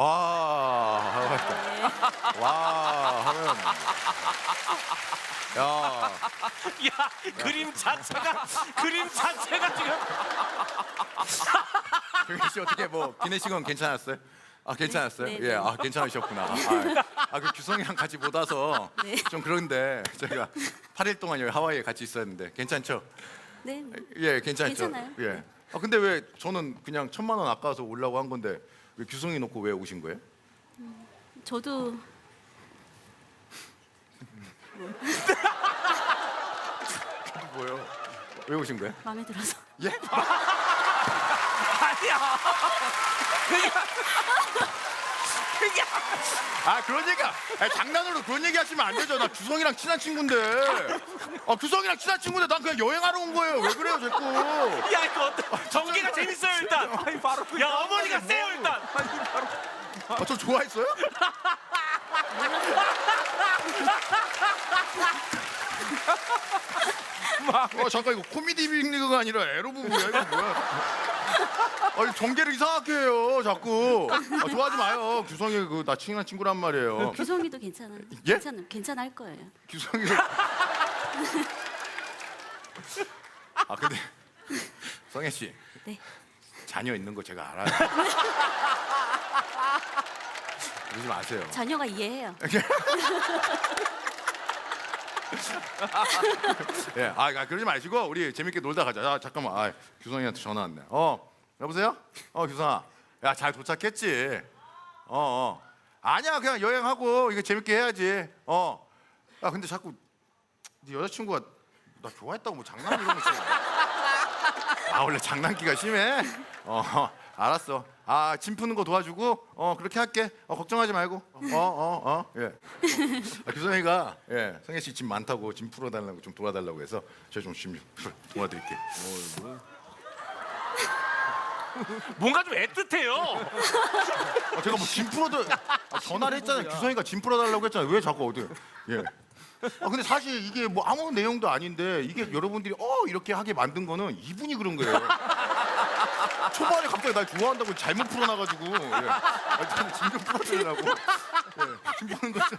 와, 하였다. 와, 하연. 야, 야 그림 자체가 그림 자체가 지금 정희 씨 어떻게 뭐 기내식은 괜찮았어요? 아 괜찮았어요? 네, 예, 네. 아 괜찮으셨구나. 아, 아, 그 규성이랑 같이 못 와서 네. 좀 그런데 저희가 8일 동안 여기 하와이에 같이 있었는데 괜찮죠? 네. 예, 괜찮죠. 괜찮아요. 예. 아 근데 왜 저는 그냥 천만 원 아까워서 오려고 한 건데 왜 규성이 놓고 왜 오신 거예요? 저도 뭐요? 왜 오신 거예요? 마음에 들어서. 예? 아니야 그냥 그냥 아 그런 얘기야. 아, 장난으로 그런 얘기 하시면 안 되죠. 나 규성이랑 친한 친구인데. 아 규성이랑 친한 친구인데 난 그냥 여행하러 온 거예요. 왜 그래요, 자꾸? 야 이거 어때 전개가 재밌어요 일단 아니 바로 그야 어머니가 세요 일단 아, 저 좋아했어요? 어, 잠깐 이거 코미디 빅리그가 아니라 에로 부부야 이거 뭐야? 아니 전개를 이상하게 해요 자꾸. 아, 좋아하지 마요. 규성이 그 나 친한 친구란 말이에요. 규성이도 괜찮아. 예? 괜찮아. 괜찮아 할 거예요. 규성이. 아 근데 성혜 씨 네. 자녀 있는 거 제가 알아요. 그러지 마세요. 자녀가 이해해요. 예, 아, 아, 그러지 마시고 우리 재밌게 놀다 가자. 아, 잠깐만, 아, 규성이한테 전화 왔네. 어, 여보세요? 어, 규성아, 야, 잘 도착했지? 어, 어, 아니야, 그냥 여행하고 이거 재밌게 해야지. 어, 야, 근데 자꾸 네 여자친구가 나 좋아했다고 뭐 장난 이런 거 치냐? 아, 원래 장난기가 심해. 어, 알았어. 아, 짐 푸는 거 도와주고, 어, 그렇게 할게. 어, 걱정하지 말고. 어, 어, 어, 예. 아, 규성이가 예, 성혜 씨짐 많다고 짐 풀어달라고 좀 도와달라고 해서 제가 좀짐 도와드릴게요. 뭔가 좀 애틋해요 아, 제가 뭐 짐 풀어도 아, 전화를 했잖아요. 규성이가 짐 풀어달라고 했잖아요. 왜 자꾸 어디? 예. 아 근데 사실 이게 뭐 아무 내용도 아닌데 이게 여러분들이 어 이렇게 하게 만든 거는 이분이 그런 거예요. 초반에 갑자기 날 좋아한다고 잘못 풀어놔가지고 예. 아, 저는 짐좀 풀어드리려고 예. 짐 푸는 거좀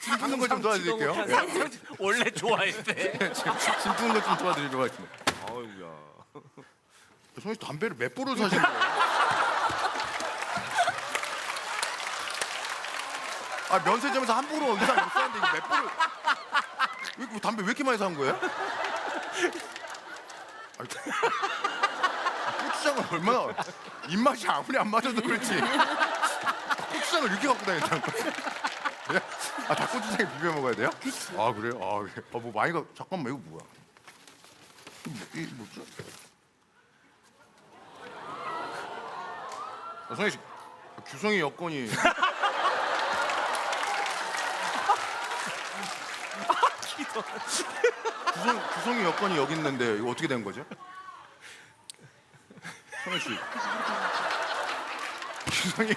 짐 푸는 거 좀 도와드릴게요. 예. 원래 좋아했대 짐 푸는 거 좀 도와드리려고 하겠습니다. 아유야. 성희 씨 담배를 몇 보를 사시는 거예요? 아 면세점에서 한 보로 이상 못 사는데 이거 몇 보를 왜 이렇게 담배 왜 이렇게 많이 산 거예요? 아니, 고추장은 얼마나 입맛이 아무리 안 맞아도 그렇지 고추장을 이렇게 갖고 다닌다는 거예요? 예? 아 닭고추장에 비벼 먹어야 돼요? 아 그래요? 아 그래. 아뭐 많이 가 잠깐만 이거 뭐야? 이거 뭐, 이 뭐지? 어, 성희 씨 규성이 여건이 규성 규성이 여건이 여기 있는데 이거 어떻게 된 거죠? 씨 규성이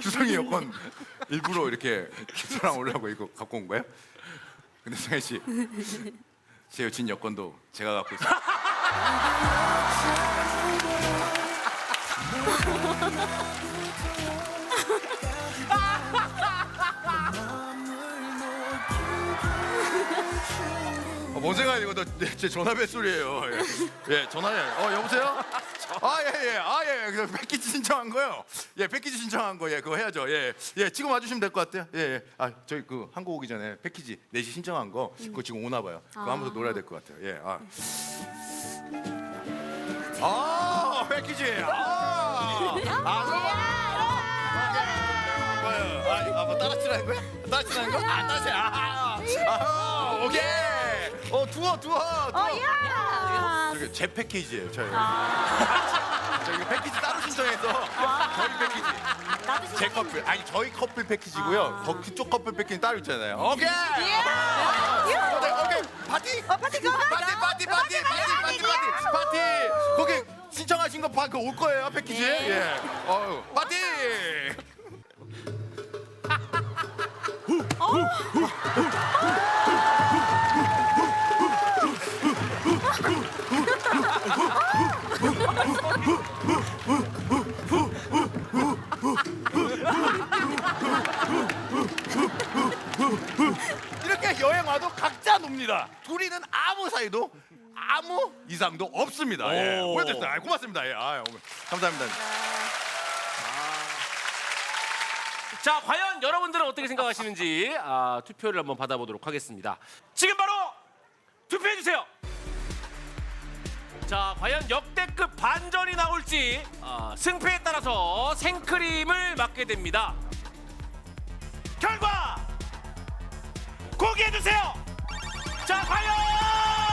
규성이 여건 일부러 이렇게 기사랑 오려고 이거 갖고 온 거예요? 근데 성희 씨제 여친 여건도 제가 갖고 있어요. 아, 뭔 생각이야 이거 제 전화 벨소리예요. 예, 예 전화해. 어 여보세요? 아 예 예 아 예 그 패키지 신청한 거요. 예 패키지 신청한 거 예 그거 해야죠. 예예 지금 와주시면 될 것 같아요. 예, 예. 아 저희 그 한국 오기 전에 패키지 4시 신청한 거 그거 지금 오나 봐요. 그거 한번 더 놀아야 될 것 같아요. 예 아. 아 패키지 아. 아, 아, 뭐 따라치라는 거야? 따라치라는 거? 아, 따라치. 아, 아, 오케이. 어, 투어, 투어, 투어. 저기 제 패키지예요, 저희. 저희 패키지 따로 신청해서 저희 패키지. 나도 제 커플, 아니 저희 커플 패키지고요. 거 그쪽 커플 패키지 따로 있잖아요. 오케이. 오케이, 오케이. 파티. 파티 가. 파티, 파티, 파티, 파티, 파티, 파티, 파티. 거기 신청하신 거 봐, 그올 거예요, 패키지. 예. 어유, 파티. 이렇게 여행 와도 각자 놉니다. 둘이는 아무 사이도 아무 이상도 없습니다. 예. 오. 오해됐어요. 아, 고맙습니다. 예. 아, 어머, 감사합니다. 아. 자, 과연 여러분들은 어떻게 생각하시는지 아, 투표를 한번 받아보도록 하겠습니다. 지금 바로 투표해 주세요. 자, 과연 역대급 반전이 나올지 아, 승패에 따라서 생크림을 맞게 됩니다. 결과 공개해 주세요. 자, 과연